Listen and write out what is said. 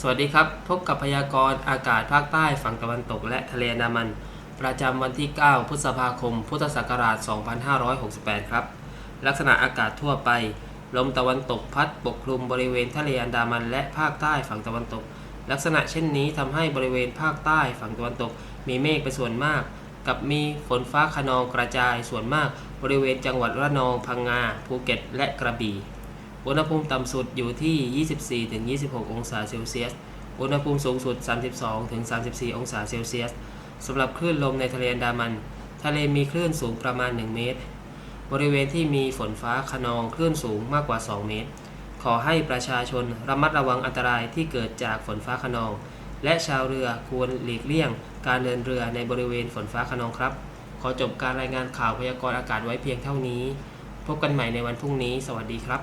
สวัสดีครับ พบกับพยากรณ์อากาศภาคใต้ฝั่งตะวันตกและทะเลอันดามัน ประจำวันที่ 9 พฤษภาคม พุทธศักราช 2568 ครับ ลักษณะอากาศทั่วไป ลมตะวันตกพัดปกคลุมบริเวณทะเลอันดามัน และภาคใต้ฝั่งตะวันตก ลักษณะเช่นนี้ทำให้บริเวณภาคใต้ฝั่งตะวันตก มีเมฆเป็นส่วนมาก กับมีฝนฟ้าขนองกระจายส่วนมาก บริเวณจังหวัดระนองพังงาภูเก็ต และกระบี่ อุณหภูมิต่ำสุดอยู่ที่ 24-26 องศาเซลเซียส อุณหภูมิสูงสุด 32-34 องศาเซลเซียสสำหรับคลื่นลมในทะเลอันดามัน ทะเลมีคลื่นสูงประมาณ 1 เมตร บริเวณที่มีฝนฟ้าขนองคลื่นสูงมากกว่า 2 เมตร ขอให้ประชาชนระมัดระวังอันตรายที่เกิดจากฝนฟ้าขนอง และชาวเรือควรหลีกเลี่ยง การเดินเรือในบริเวณฝนฟ้าขนองครับ ขอจบการรายงานข่าวพยากรณ์อากาศไว้เพียงเท่านี้ พบกันใหม่ในวันพรุ่งนี้ สวัสดีครับ